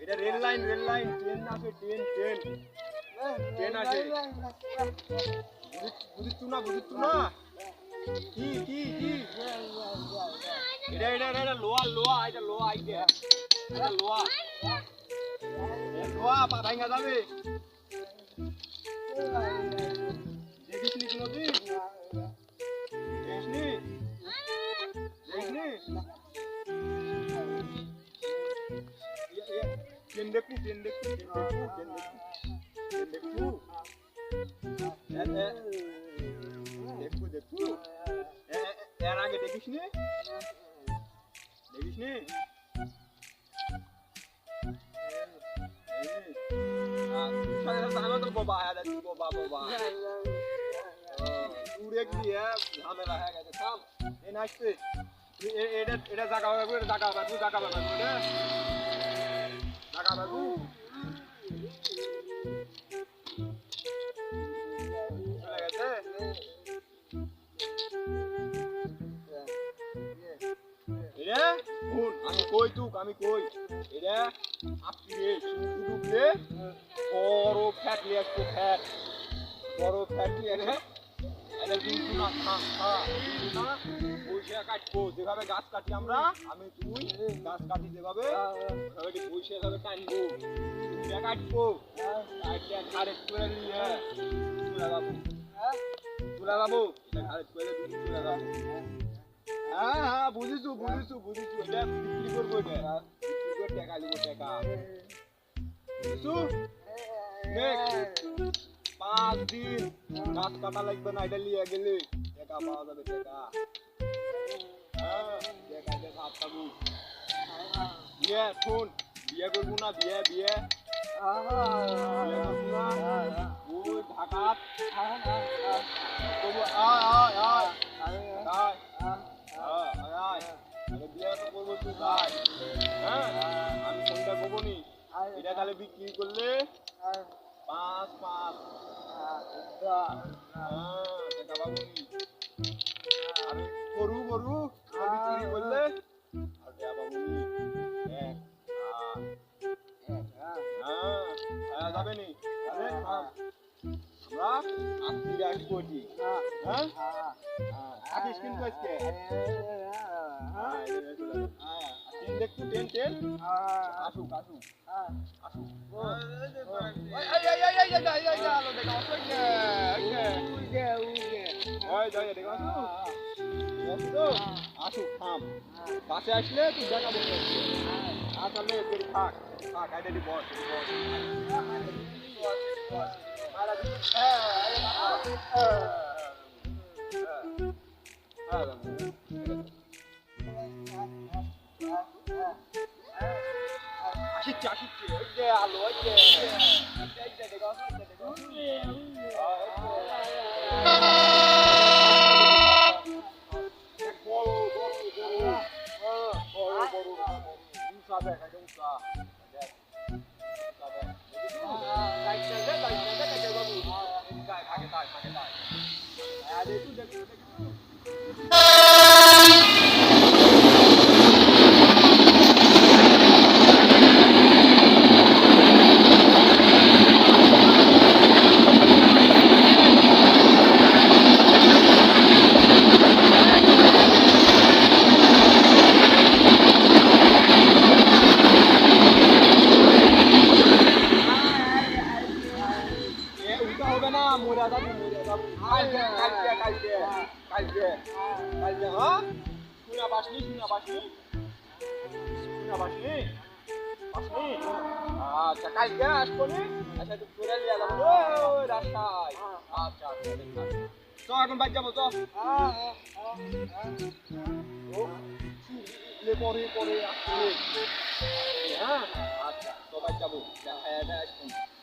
এটা rail line rail line train আছে train train train আছে বুঝিচ্ছু না বুঝিচ্ছু না কি এটা এটা এটা লোহা লোহা এটা লোহা আইতে এটা লোহা লোহা পা ভাঙা যাবে। দেখিস নি কোনোদিন দেখিস নি ট্রেন দেখু দেখু দেখু দেখু দেখু দেখু দেখু এ, এ, এর আগে দেখিস নি দেখিস নি ঝামেলা হয়ে গেছে থাম এ নাচতে এটা এটা জাগা বাবু এটা জাগা বাবু জাগা বাবু এটা জাগা বাবু চলে গেছে এরে আমি কই তুক আমি কই এরে আপনি ফ্যাট লিয়ে আসতো ফ্যাট। বড় ফ্যাট লিয়ে রে এটা কিন্তু না খা খা কিন্তু না পয়সা কাটবো। যেভাবে গাছ কাটি আমরা, আমি তুই গাছ কাটি যেভাবে ওইভাবে কি পয়সা কাটবো। কাটলে ঘাড়ে করে নিয়ে। তুলা বাবু। তুলা বাবু। ঘাড়ে বাবু। হ্যাঁ হ্যাঁ বুঝিছু বুঝিছু বুঝিছু। এটা বিক্রি করব এটা। পাঁচ দিন গাছ কাটা লাগবে না, এটা লিয়ে গেলে। টাকা পাওয়া যাবে হ্যাঁ টাকা বিয়ে, শোন না, বিয়ে বিয়ে। ওই ঢাকাত। করব আয় আয় আয়। আয় আয় আয়। হ্যাঁ বিক্রি করলে পাঁচ পাঁচ। হ্যাঁ গরু গরু এটা করলে আর এক হ্যাঁ হ্যাঁ যাবে নি। থাম। আমরা আশি আশি কোটি হ্যাঁ কিন্তু আজকে। হ্যাঁ আসুক আসুক। আসুক। আসুক থাম। কাছে আসলে তুই দেখাবো আসলে তুই থাক। থাক আইডি বস আসিচ্ছে আসিচ্ছে। ওই যে আলো, ওই যে। দেখো দেখো। কালকে কালকে হ্যাঁ? শুনা পাসনি শুনা পাসনি শুনা পাসনি পাসনি আচ্ছা কালকে আসব নি? আচ্ছা তুই করে নিয়ে যাব। রাস্তায়। আচ্ছা আচ্ছা আছে চ, এখন বাইক যাব লে পরে পরে হ্যাঁ আচ্ছা তো বাইক যাব। দেখা